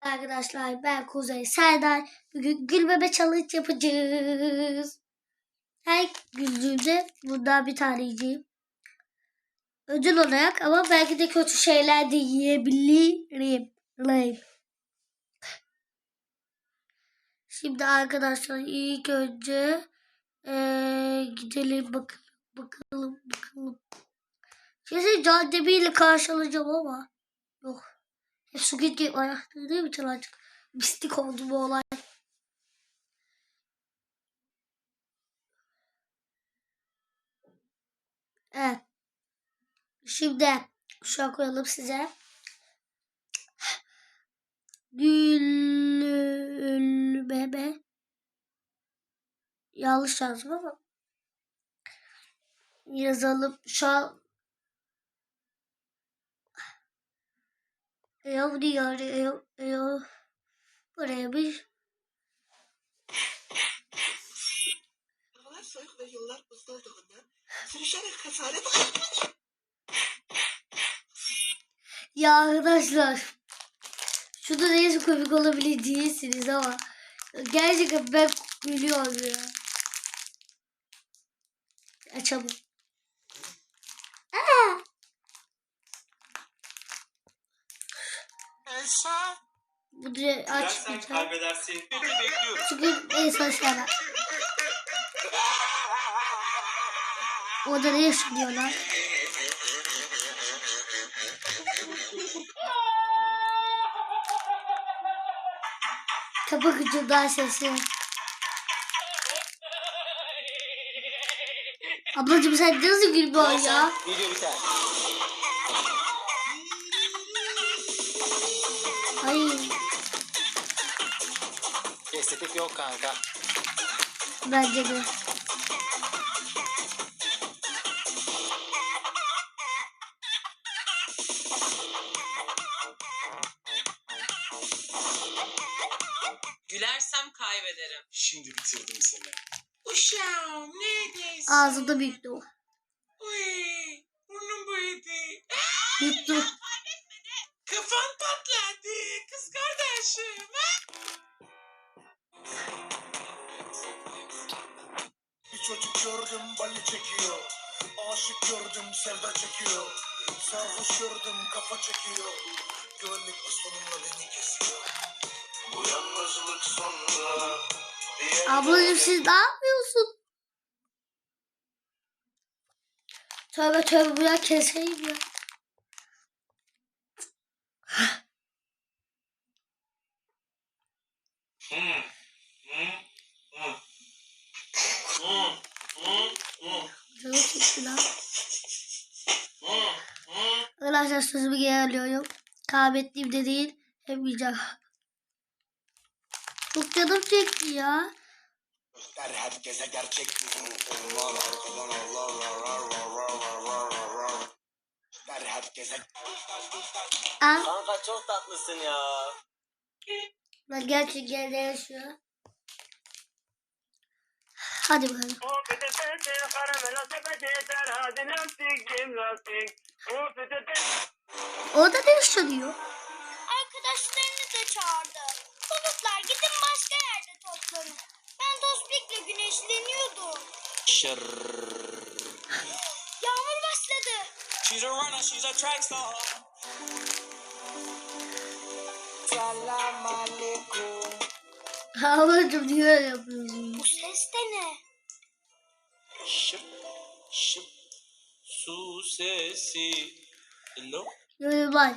Arkadaşlar ben Kuzey Serdar. Bugün gülmeme challenge yapacağız. Her güldüğümde bundan bir tane yiyeceğim. Ödül olarak ama belki de kötü şeyler de yiyebilirim. Şimdi arkadaşlar ilk önce eee, gidelim bakalım bakalım bakalım. Kesin Can Demir'le karşılaşacağım ama yok. Hep Game ayakları değil mi çalacak? Mistik oldu bu olay. Evet. Şimdi şu an koyalım size. Gülmeme. Yanlış yazdım ama. Yazalım. Şu an Ev diyor. Ev, ev. Buraya bir Havalar soğuk ve yollar buzlu olduğundan sürüşerek hasaret Ya arkadaşlar. Şurada neyse komik olabilir değilsiniz ama gerçekten ben gülüyorum ya. Açalım. Bu direkt açmayacağım. kaybedersin. Bekliyorum. Çünkü en son sana. Orada ne yaşıyorlar? Kapı gıcırdağı sesi. Ablacığım sen nasıl gülüyorsun ya? Video biter. Estetik yok kanka. bence de. Gülersem kaybederim. Şimdi bitirdim seni. Uşağım neredesin? Ağzımda büyüktü o. Uy, burnum büyüdü. Yuttu. Kafan patladı. Kız kardeşim. Bir çocuk gördüm bali çekiyor. Aşık gördüm sevda çekiyor. Sarhoş gördüm kafa çekiyor. Güvenlik aslanımla beni kesiyor. Bu yalnızlık sonra. Ablacığım siz ne yapıyorsun? Tövbe tövbe ya keseyim ya. Canım çekti lan. Arkadaşlar sözümü geri alıyorum. Kaybettiğimde değil. Hep yiyeceğim. Çok canım çekti ya. Der herkese gerçek. Onlar arkadan Allah Der herkese Al. Kanka çok tatlısın ya. Ben gerçekten yaşıyor. Hadi bakalım. Orada ne yaşanıyor? Arkadaşlarını da çağırdı. Konuklar gidin başka yerde toplanın. Ben Tospik'le güneşleniyordum. Şır. Yağmur başladı. She's a runner, she's a track star. Selam aleyküm. Ablacım niye öyle sesi. Hello. Yorumlar.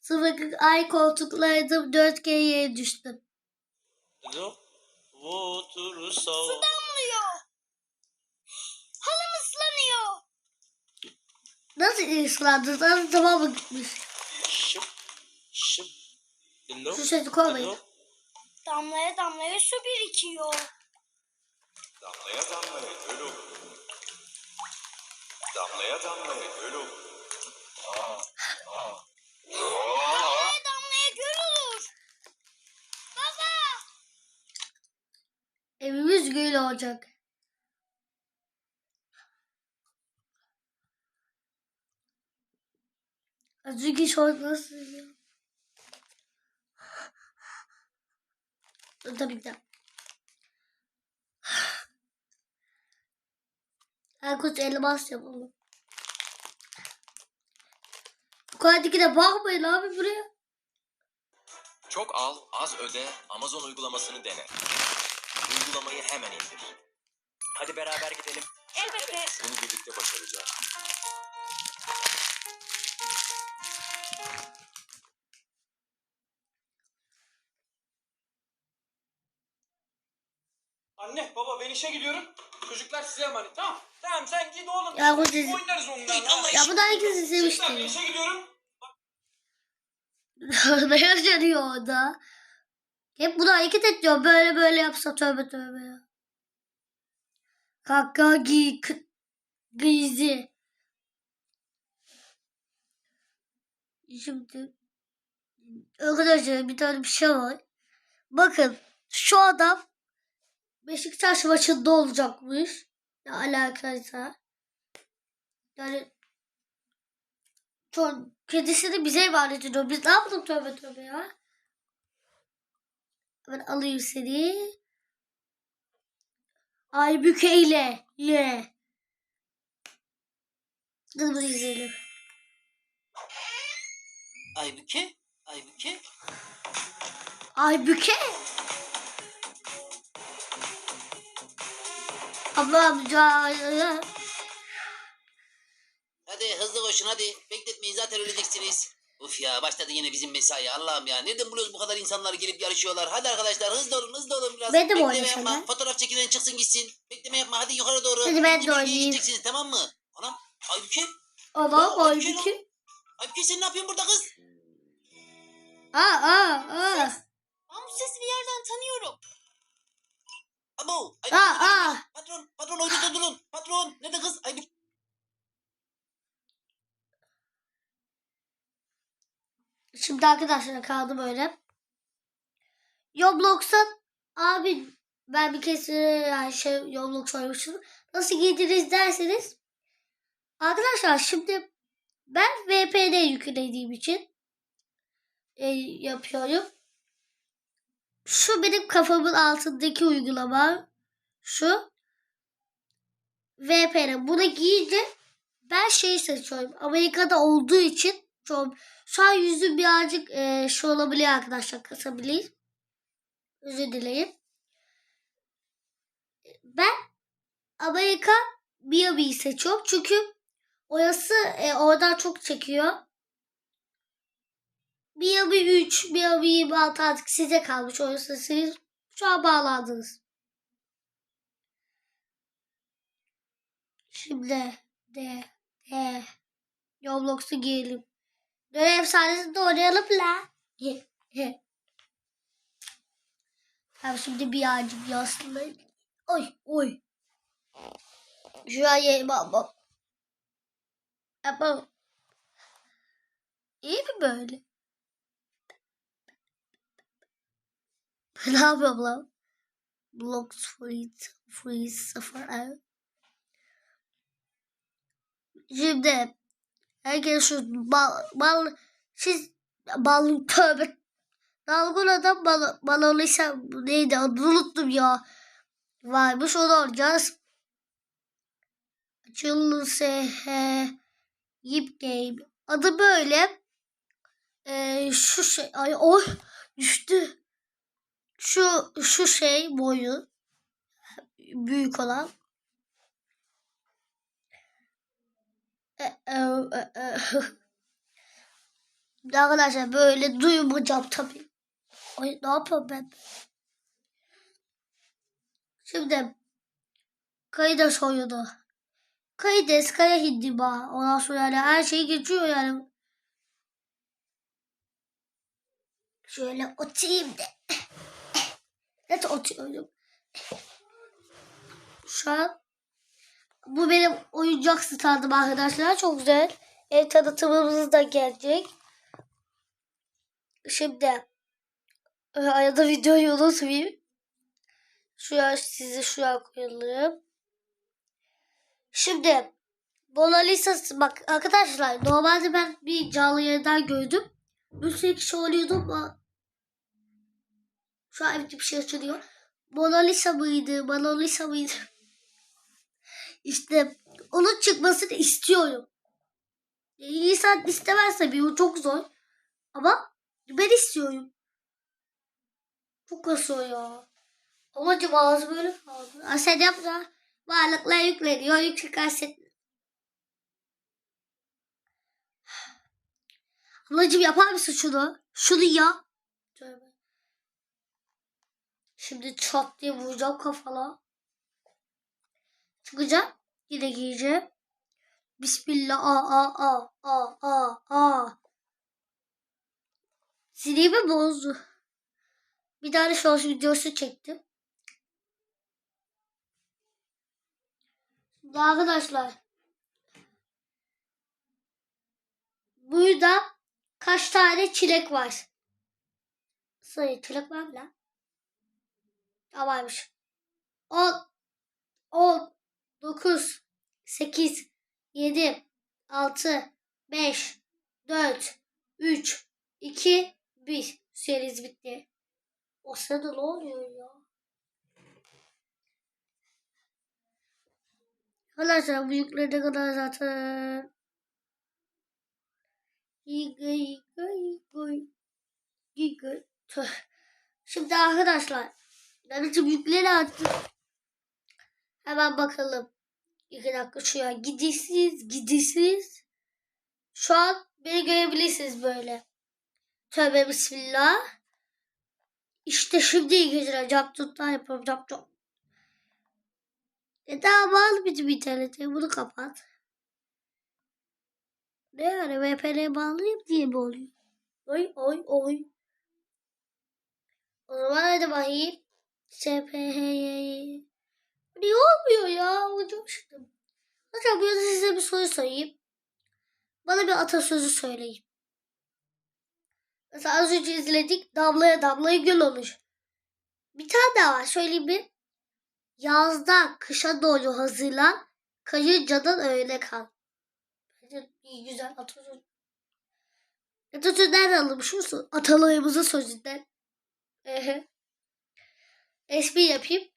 Sıfır ay koltuklardım dört kere yere düştüm. Hello. Water so. Damlıyor. Halım ıslanıyor. Nasıl ıslandın? Nasıl tamam mı gitmiş? Şıp. Şıp. Hello. Şu sesi koymayın. Damlaya damlaya su birikiyor. Damlaya damlaya olur. Damlaya damlaya göl olur. Damlaya damlaya göl olur. Baba. Evimiz göl olacak. Az önceki şort nasıl ya? Tabii ki. Erkut elmas yapalım. Bu kadar bakmayın abi buraya. Çok al, az öde, Amazon uygulamasını dene. Uygulamayı hemen indir. Hadi beraber gidelim. Elbette. Bunu birlikte başaracağız. Anne baba ben işe gidiyorum. Çocuklar size emanet tamam. Tamam sen git oğlum. Ya bu dizi- Oynarız onlarla. Ya bu da herkes Çocuklar ben işe gidiyorum. ne yaşanıyor orada? Hep bunu hareket ediyor. Böyle böyle yapsa tövbe tövbe ya. Kaka gi gizi. Şimdi arkadaşlar bir tane bir şey var. Bakın şu adam Beşiktaş maçında olacakmış. Ne alakaysa. Yani çok kedisini bize emanet ediyor. Biz ne yaptık tövbe tövbe ya. Ben alayım seni. Aybüke ile. Ye. Dur bunu izleyelim. Aybüke? Aybüke? Aybüke. Abla amca. Hadi hızlı koşun hadi. Bekletmeyin zaten öleceksiniz. Uf ya başladı yine bizim mesai Allah'ım ya. Nereden buluyoruz bu kadar insanlar gelip yarışıyorlar? Hadi arkadaşlar hızlı olun hızlı olun biraz. Ben de Bekleme yapma. ya? Fotoğraf çekilen çıksın gitsin. Bekleme yapma hadi yukarı doğru. Hadi ben de bölgeye oynayayım. gideceksiniz tamam mı? Anam Aybüke. Adam Aa, Aybüke Aybüke. Sen ne yapıyorsun burada kız? Aa. Ben bu sesi bir yerden tanıyorum. Abo. Aybüke, Aa Aybüke. aa. Patron patron oyunu durdurun. Patron nerede kız? Aybüke. Şimdi arkadaşlar kaldı böyle. Roblox'tan abi ben bir kez yani şey Roblox oynamıştım. Nasıl giydiniz derseniz arkadaşlar şimdi ben VPN yüklediğim için e, yapıyorum. Şu benim kafamın altındaki uygulama şu VPN. Bunu giyince ben şeyi seçiyorum. Amerika'da olduğu için çok şu an yüzüm birazcık e, şu olabiliyor arkadaşlar kısabilir. Özür dilerim. Ben Amerika Miami'yi seçiyorum. Çünkü orası e, oradan çok çekiyor. Miami 3, Miami 26 artık size kalmış. Orası siz şu an bağlandınız. Şimdi de de Roblox'u giyelim. Dönem sahnesinde oynayalım la. Hem şimdi bir ağacım aslında. Oy oy. Şu an yerim ama. Ama. İyi mi böyle? ne yapıyorum lan? Blocks free, free sıfır. Şimdi herkes şu bal, bal siz bal tövbe dalgın adam bal, balonuysa neydi adını unuttum ya. Varmış onu alacağız. Açılın sehe Yip Game. Adı böyle. Ee, şu şey ay oy düştü. Şu şu şey boyu büyük olan. E, e, e, e. Arkadaşlar böyle duymayacağım tabii. Ay ne yapıyorum ben? Şimdi Kayıda oyunu. Kayıdes, Kaya Hindiba. Ondan sonra yani her şey geçiyor yani. Şöyle oturayım da. Evet oturuyorum. Şu an bu benim oyuncak standım arkadaşlar. Çok güzel. Ev tanıtımımız da gelecek. Şimdi e, arada videoyu unutmayayım. Şuraya sizi şuraya koyalım. Şimdi Mona Lisa bak arkadaşlar normalde ben bir canlı yayından gördüm. Bir sürü kişi oluyordu ama Şu an evet bir şey açılıyor. Mona Lisa mıydı? Mona Lisa mıydı? İşte onun çıkmasını istiyorum. İnsan istemez tabii o çok zor. Ama ben istiyorum. Çok kasıyor ya. Amacım ağzı böyle kaldı. Aa, sen yapma. Varlıklar yükleniyor. Yüksek kaset. Ablacım yapar mısın şunu? Şunu ya. Şimdi çat diye vuracağım kafana. Çıkacağım. Yine giyeceğim. Bismillah. Aa aa aa aa aa. Sinirimi bozdu. Bir tane short videosu çektim. Şimdi arkadaşlar. Burada kaç tane çilek var? Sayı çilek var mı lan? Ya varmış. 10 10 9 8 7 6 5 4 3 2 1 Süreniz bitti. O sırada ne oluyor ya? Arkadaşlar bu yüklerine kadar zaten Giga giga giga giga. Şimdi arkadaşlar ben tüm yükleri attım. Hemen bakalım. İki dakika şuraya gidişsiz gidişsiz. Şu an beni görebilirsiniz böyle. Tövbe bismillah. İşte şimdi iyi geceler. Cap tutlar yapıyorum. Cap cap. E daha bağlı bizim internete. Bunu kapat. Ne yani VPN'e bağlayayım diye mi oluyor? Oy oy oy. O zaman hadi bakayım. SPH'ye. Niye olmuyor ya? Hocam şıktım. Hocam burada size bir soru sorayım. Bana bir atasözü söyleyin. Mesela az önce izledik. Damlaya damlaya göl olur. Bir tane daha var. Söyleyeyim mi? Yazda kışa doğru hazırlan. Kayıncadan öyle kal. Bence iyi güzel atasözü. Atasözü nereden alınmış musun? Atalarımızın sözünden. Ehe. Espri yapayım.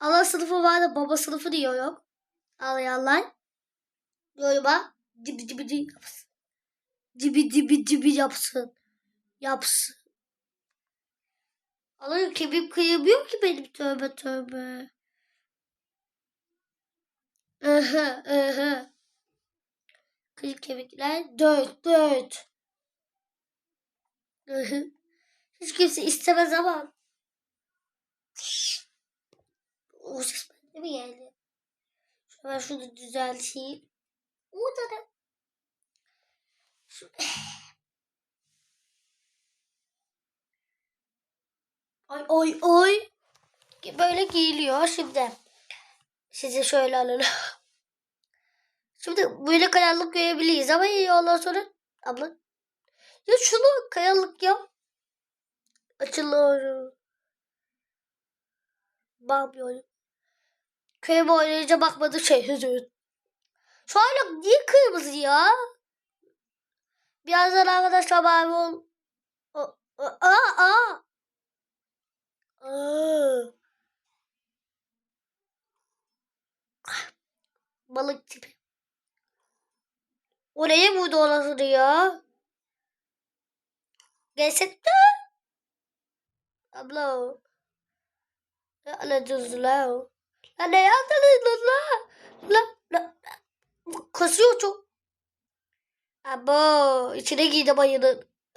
Ana sınıfı var da baba sınıfı diyor yok. Ağlayanlar. Yoruma dibi dibi dibi yapsın. Dibi dibi dibi yapsın. Yapsın. Allah'ım kemik kıyamıyor ki benim tövbe tövbe. Aha aha. Kıyık kemikler dört dört. Hiç kimse istemez ama. O ses bende mi geldi? Şöyle şunu düzelteyim. Orada da. Şu... Ay ay ay. Böyle giyiliyor şimdi. Size şöyle alalım. Şimdi böyle kayalık görebiliriz ama iyi ondan sonra abla. Ya şunu kayalık yap. Açılıyor. Bakmıyorum. Köye oynayınca bakmadı şey. Şu hala niye kırmızı ya? Birazdan arkadaşlar mavi ol. Aa, aa, aa. Balık tipi. Oraya vurdu orası ya. Gelsene. Abla. Ya la La ne yaptınız la? La la. Kasıyor çok. Abo içine giydi bayılır.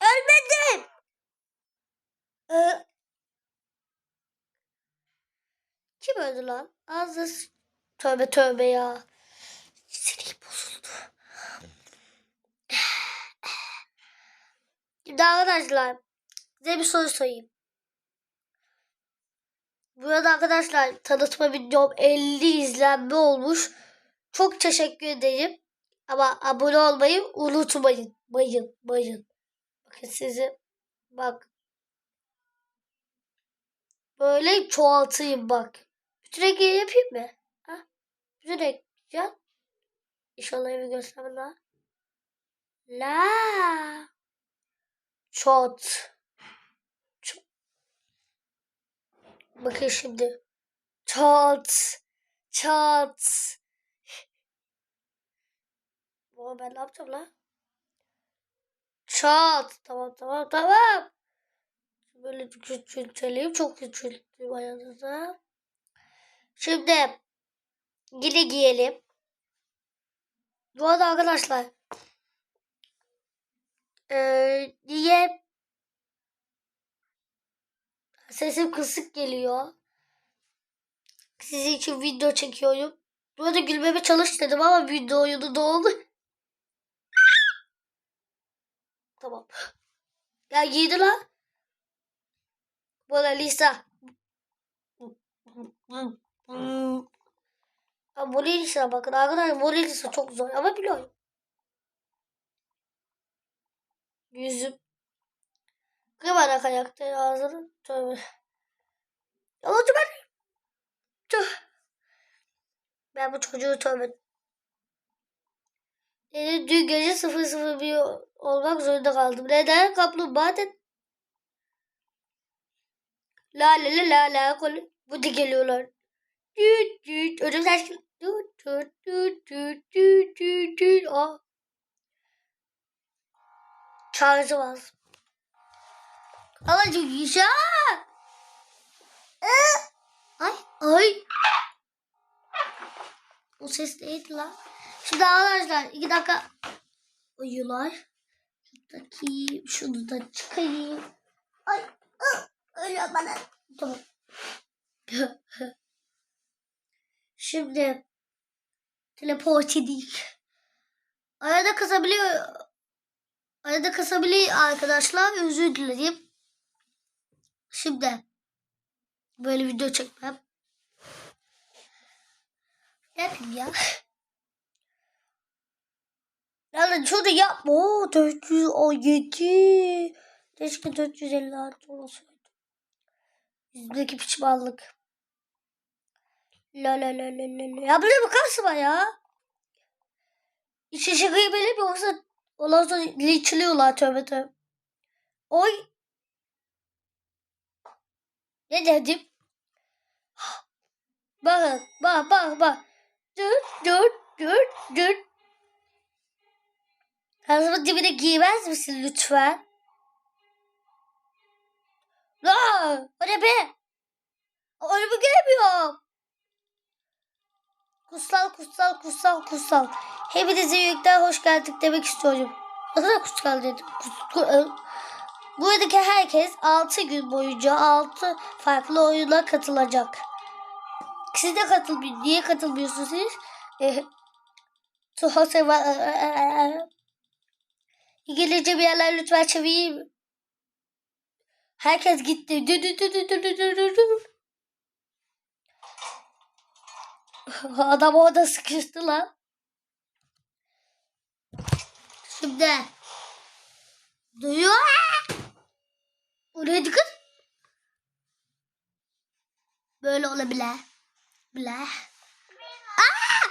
Ölmedim. Ee, Kim öldü lan? Ağzı Tövbe tövbe ya. Sinir bozuldu. Şimdi arkadaşlar size bir soru sorayım. Burada arkadaşlar tanıtma videom 50 izlenme olmuş. Çok teşekkür ederim. Ama abone olmayı unutmayın. Bayın, bayın. Bakın sizi bak. Böyle çoğaltayım bak. Bütün rengi yapayım mı? Ha? Bütün yapacağım. İnşallah evi göstermem daha. La. Çat. Bakın şimdi. Çat. Çat. Baba ben ne yapacağım lan? Çat. Tamam tamam tamam. Böyle küçültelim. Çok küçülttüm ayağınıza. Şimdi yine giyelim. Bu arada arkadaşlar eee niye sesim kısık geliyor? Sizin için video çekiyorum. Bu arada gülmeme çalış dedim ama video oyunu da oldu. tamam. Ya giydi lan. Arada Lisa. Ya Mona Lisa bakın arkadaşlar Mona Lisa çok zor ama biliyorum. Yüzüm. Kıvana kayakta ağzını. Tövbe. Yalancı ben. Tüh. Ben bu çocuğu tövbe. Benim dün gece 001 olmak zorunda kaldım. Neden? Kaplumbağa dedi. La la la la la kol. Bu da geliyorlar. Düt düt. Ödüm geliyor. Düt düt düt düt düt düt düt. Aa. Çağrısı var. Alacık yaşa. Ay ay. O ses neydi lan? Şimdi arkadaşlar iki dakika uyuyorlar. Şuradaki şunu da çıkarayım. Ay öyle bana. Tamam. Şimdi teleport edeyim. Arada kasabiliyor. Arada kasabiliyor arkadaşlar. Özür dilerim. Şimdi böyle video çekmem. Ne yapayım ya? Yani şurada yapma. Oo, 417. Keşke 456 olsaydı. Yüzdeki pişmanlık. La la la la la la. Ya buraya bakarsın ya. İçe şakayı benim yoksa ondan sonra linçliyorlar tövbe tövbe. Oy. Ne dedim? Bakın bak bak bak. Dur dur dur dur. Kazımın dibine giymez misin lütfen? Aa, o ne be? Önümü göremiyorum. Kutsal kutsal kutsal kutsal. Hepinize yürekten hoş geldik demek istiyorum. Kadar kutsal dedim. Kus- ku- Buradaki herkes 6 gün boyunca 6 farklı oyuna katılacak. Siz de katılmayın. Niye katılmıyorsunuz Tuhaf var. İngilizce bir yerler lütfen çevireyim. Herkes gitti. Dü dü dü dü dü dü dü dü dü. Adam orada sıkıştı lan. Şimdi. Duyuyor. Oraya dikkat. Böyle olabilir. Bile. Aa!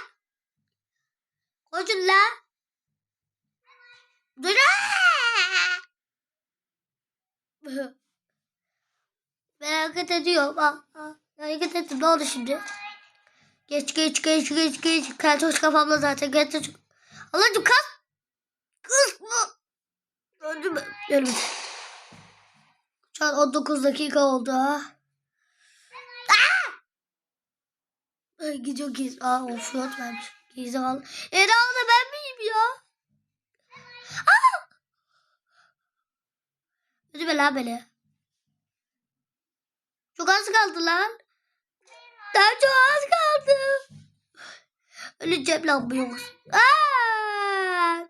Koşun la. Dur. Hareket ediyorum. Aa, aa. Hareket ettim. Ne oldu şimdi? Geç geç geç geç geç. Keltoş kafamda zaten. Keltoş. Allah'ım kalk. Kız mı? Öldüm. Ölmedim. Şu an 19 dakika oldu. ha. Ay, Gidiyor giz. Aa of yok vermiş. Gizli al. Eda da ben miyim ya? Aa! Ödü lan beni. Çok az kaldı lan. Daha çok az kaldı. Öleceğim lan bu yoksa. Aa!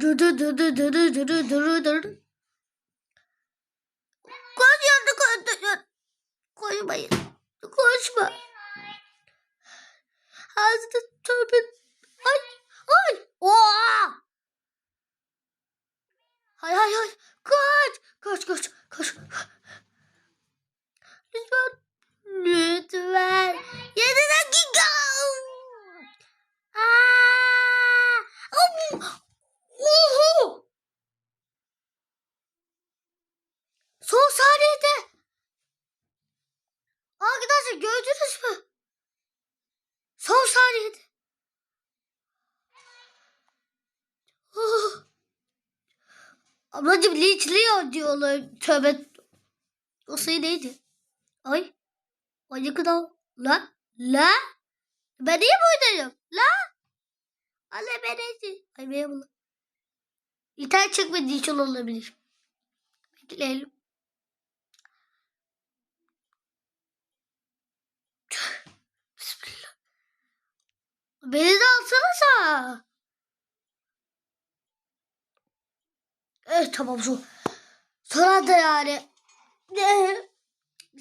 Dur dur dur dur dur dur dur dur Koymayın. Koşma. Ağzını törpün. Ay. Ay. Oha. Hay hay hay. Kaç. Kaç kaç kaç. Lütfen. Lütfen. Yedi dakika. Aa. Oho. Son saniyede. Arkadaşlar gördünüz mü? Son saniyede. Oh. Ablacım linçliyor diyorlar. Tövbe. O sayı neydi? Ay. Ay ne kadar. La. La. Ben niye buradayım? La. Allah ben neydi? Ay merhaba. İnternet çekmediği için olabilir. Bekleyelim. Beni de alsanıza. Evet tamam şu. Sonra da yani. Ne?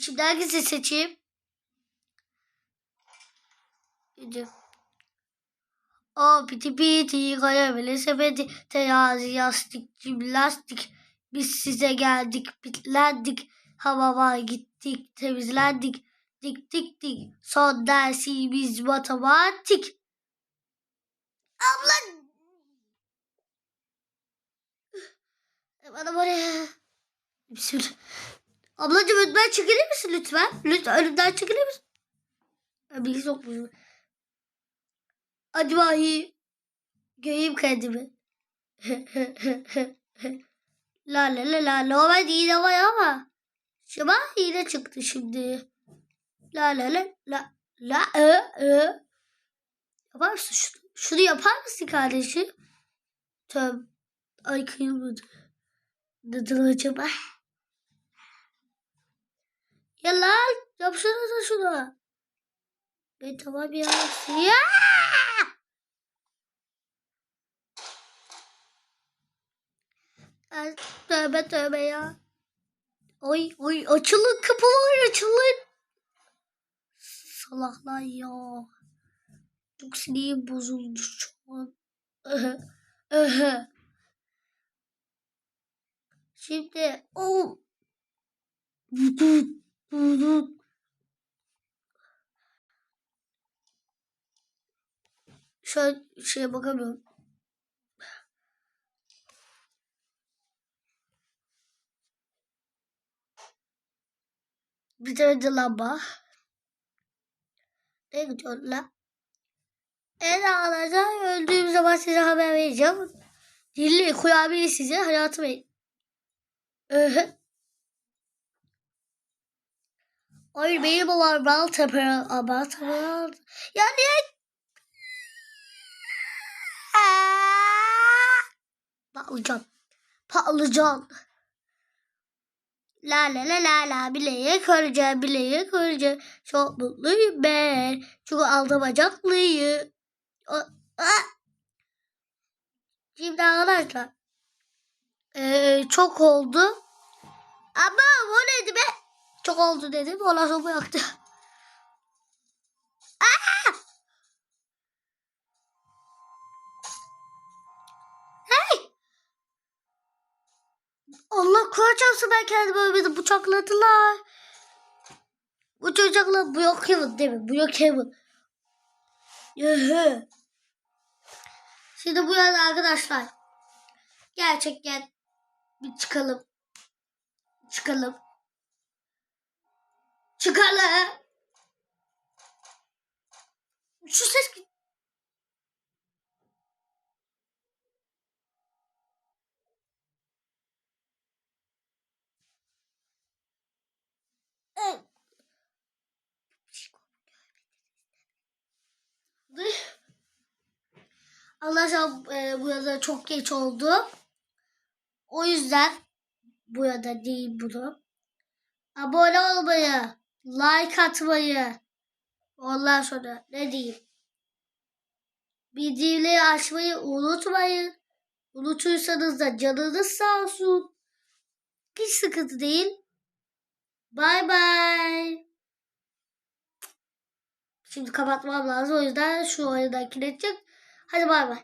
Şimdi hangisi seçeyim? Şimdi. O piti piti kalemeli sepeti terazi yastık cimnastik biz size geldik bitlendik hamama gittik temizlendik dik dik dik son dersimiz matematik abla bana böyle Bismillah. Ablacığım önümden çekilir misin lütfen? Lütfen önümden çekilir misin? Bir sokmuşum. Hadi bakayım. Göreyim kendimi. la la la la. Normal yine var ama. Şuna yine çıktı şimdi. La la la la. La ö ö. Yapar mısın şunu? Şunu yapar mısın kardeşim? Tövbe. Ay kıyılmadı. Neden acaba? Ya lan yapsana şunu. E tamam ya. Ya! Ay, Tövbe tövbe ya. Oy oy açılın kapılar açılın. Salaklar ya. Çok sinirim bozuldu şu an. Şimdi o Şu an şeye bakamıyorum. Bir tane de lamba. Ne gidiyor lan? Evet arkadaşlar öldüğüm zaman size haber vereceğim. Dilli kurabiye size hayatımı. Öhü. Ay benim olan Baltepe Baltepe Ya niye Patlıcan. Patlıcan. La la la la la bileğe kıracağım bileğe kıracağım. Çok mutluyum ben. Çünkü aldım bacaklıyı. Şimdi arkadaşlar. Ee, çok oldu. Ama o neydi be? Çok oldu dedim. Ondan sonra yaktı. Aa! Hey! Allah kuracağımsa ben kendimi ölmedim. Bıçakladılar. Bu çocuklar bu yok Kevin değil mi? Bu yok Kevin. Yuhu. Şimdi bu yana arkadaşlar. Gerçekten bir çıkalım. Çıkalım. Çıkalım. Şu ses Allah'ım e, bu yada çok geç oldu. O yüzden bu yada değil bunu. Abone olmayı, like atmayı, ondan sonra ne diyeyim? Bildirimleri açmayı unutmayın. Unutursanız da canınız sağ olsun. Hiç sıkıntı değil. Bay bay. Şimdi kapatmam lazım. O yüzden şu oyundan çık. 还是爸爸